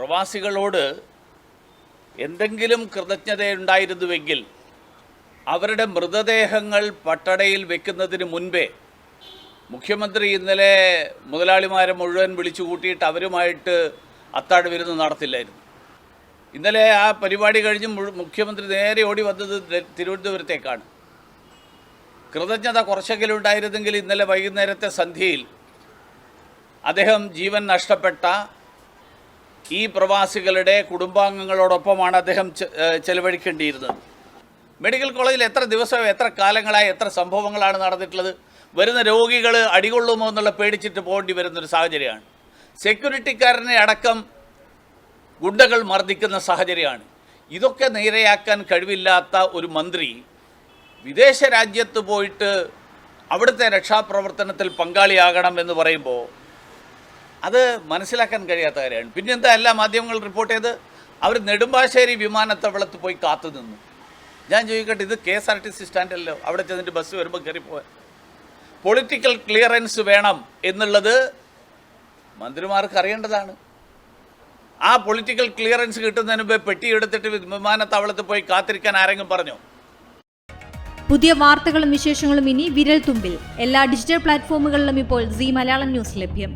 പ്രവാസികളോട് എന്തെങ്കിലും കൃതജ്ഞതയുണ്ടായിരുന്നുവെങ്കിൽ അവരുടെ മൃതദേഹങ്ങൾ പട്ടടയിൽ വെക്കുന്നതിന് മുൻപേ മുഖ്യമന്ത്രി ഇന്നലെ മുതലാളിമാരെ മുഴുവൻ വിളിച്ചു കൂട്ടിയിട്ട് അവരുമായിട്ട് അത്താഴ വിരുന്ന് നടത്തില്ലായിരുന്നു. ഇന്നലെ ആ പരിപാടി കഴിഞ്ഞ് മുഖ്യമന്ത്രി നേരെ ഓടി വന്നത് തിരുവനന്തപുരത്തേക്കാണ്. കൃതജ്ഞത കുറച്ചെങ്കിലും ഉണ്ടായിരുന്നെങ്കിൽ ഇന്നലെ വൈകുന്നേരത്തെ സന്ധ്യയിൽ അദ്ദേഹം ജീവൻ നഷ്ടപ്പെട്ട ഈ പ്രവാസികളുടെ കുടുംബാംഗങ്ങളോടൊപ്പമാണ് അദ്ദേഹം ചെലവഴിക്കേണ്ടിയിരുന്നത്. മെഡിക്കൽ കോളേജിൽ എത്ര ദിവസം എത്ര കാലങ്ങളായി എത്ര സംഭവങ്ങളാണ് നടന്നിട്ടുള്ളത്? വരുന്ന രോഗികൾ അടികൊള്ളുമോ എന്നുള്ള പേടിച്ചിട്ട് പോകേണ്ടി വരുന്നൊരു സാഹചര്യമാണ്. സെക്യൂരിറ്റിക്കാരനെ അടക്കം ഗുണ്ടകൾ മർദ്ദിക്കുന്ന സാഹചര്യമാണ്. ഇതൊക്കെ നേരെയാക്കാൻ കഴിവില്ലാത്ത ഒരു മന്ത്രി വിദേശ രാജ്യത്ത് പോയിട്ട് അവിടുത്തെ രക്ഷാപ്രവർത്തനത്തിൽ പങ്കാളിയാകണം എന്ന് പറയുമ്പോൾ അത് മനസ്സിലാക്കാൻ കഴിയാത്ത കാര്യമാണ്. പിന്നെ എന്താ എല്ലാ മാധ്യമങ്ങളും റിപ്പോർട്ട് ചെയ്ത് അവർ നെടുമ്പാശ്ശേരി വിമാനത്താവളത്ത് പോയി കാത്തു നിന്നു. ഞാൻ ചോദിക്കട്ടെ ഇത് K S R T C സ്റ്റാൻഡല്ലോ? അവിടെ ചെന്നിട്ട് ബസ് വരുമ്പോൾ കയറിപ്പോവാൻ പൊളിറ്റിക്കൽ ക്ലിയറൻസ് വേണം എന്നുള്ളത് മന്ത്രിമാർക്ക് അറിയേണ്ടതാണ്. ആ പൊളിറ്റിക്കൽ ക്ലിയറൻസ് കിട്ടുന്നതിന് മുമ്പ് പെട്ടി എടുത്തിട്ട് വിമാനത്താവളത്തിൽ പോയി കാത്തിരിക്കാൻ ആരെങ്കിലും പറഞ്ഞു? പുതിയ വാർത്തകളും വിശേഷങ്ങളും ഇനി വിരൽ തുമ്പിൽ എല്ലാ ഡിജിറ്റൽ പ്ലാറ്റ്ഫോമുകളിലും ഇപ്പോൾ സി മലയാളം ന്യൂസ് ലഭ്യം.